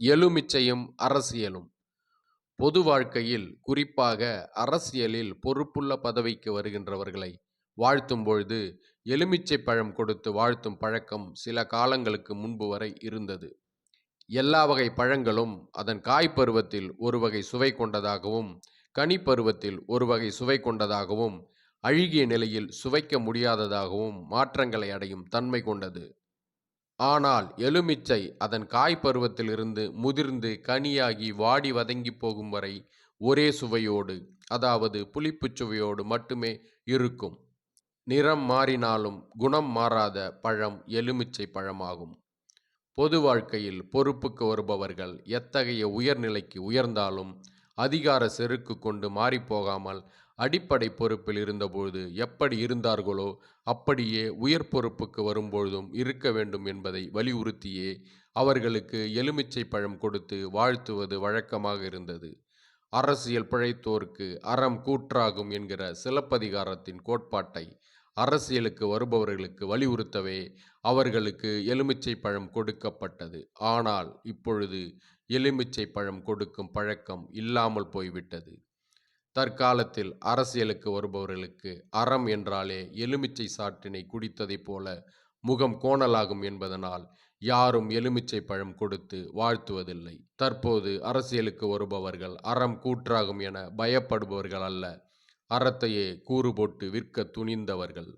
எலுமிச்சையும் அரசியலும். பொது வாழ்க்கையில் குறிப்பாக அரசியலில் பொறுப்புள்ள பதவிக்கு வருகின்றவர்களை வாழ்த்தும் பொழுது எலுமிச்சை பழம் கொடுத்து வாழ்த்தும் பழக்கம் சில காலங்களுக்கு முன்பு வரை இருந்தது. எல்லா வகை பழங்களும் அதன் காய் பருவத்தில் ஒரு வகை சுவை கொண்டதாகவும் கனி பருவத்தில் ஒரு வகை சுவை கொண்டதாகவும் அழுகிய நிலையில் சுவைக்க முடியாததாகவும் மாற்றங்களை அடையும் தன்மை கொண்டது. ஆனால் எலுமிச்சை அதன் காய் பருவத்திலிருந்து முதிர்ந்து கனியாகி வாடி வதங்கி போகும் வரை ஒரே சுவையோடு அதாவது புளிப்புச் சுவையோடு மட்டுமே இருக்கும். நிறம் மாறினாலும் குணம் மாறாத பழம் எலுமிச்சை பழமாகும். பொது வாழ்க்கையில் பொறுப்புக்கு வருபவர்கள் எத்தகைய உயர்நிலைக்கு உயர்ந்தாலும் அதிகார செருக்கு கொண்டு மாறிப்போகாமல் அடிப்படை பொறுப்பில் இருந்தபொழுது எப்படி இருந்தார்களோ அப்படியே உயர் பொறுப்புக்கு வரும்பொழுதும் இருக்க வேண்டும் என்பதை வலியுறுத்தியே அவர்களுக்கு எலுமிச்சை பழம் கொடுத்து வாழ்த்துவது வழக்கமாக இருந்தது. அரசியல் பிழைத்தோர்க்கு அறம் கூற்றாகும் என்கிற சிலப்பதிகாரத்தின் கோட்பாட்டை அரசியலுக்கு வருபவர்களுக்கு வலியுறுத்தவே அவர்களுக்கு எலுமிச்சை பழம் கொடுக்கப்பட்டது. ஆனால் இப்பொழுது எலுமிச்சை பழம் கொடுக்கும் பழக்கம் இல்லாமல் போய்விட்டது. தற்காலத்தில் அரசியலுக்கு வருபவர்களுக்கு அறம் என்றாலே எலுமிச்சை சாற்றினை குடித்ததைப் போல முகம் கோணலாகும் என்பதனால் யாரும் எலுமிச்சை பழம் கொடுத்து வாழ்த்துவதில்லை. தற்போது அரசியலுக்கு வருபவர்கள் அறம் கூற்றாகும் என பயப்படுபவர்கள் அல்ல. அறத்தையே கூறு போட்டு விற்க துணிந்தவர்கள்.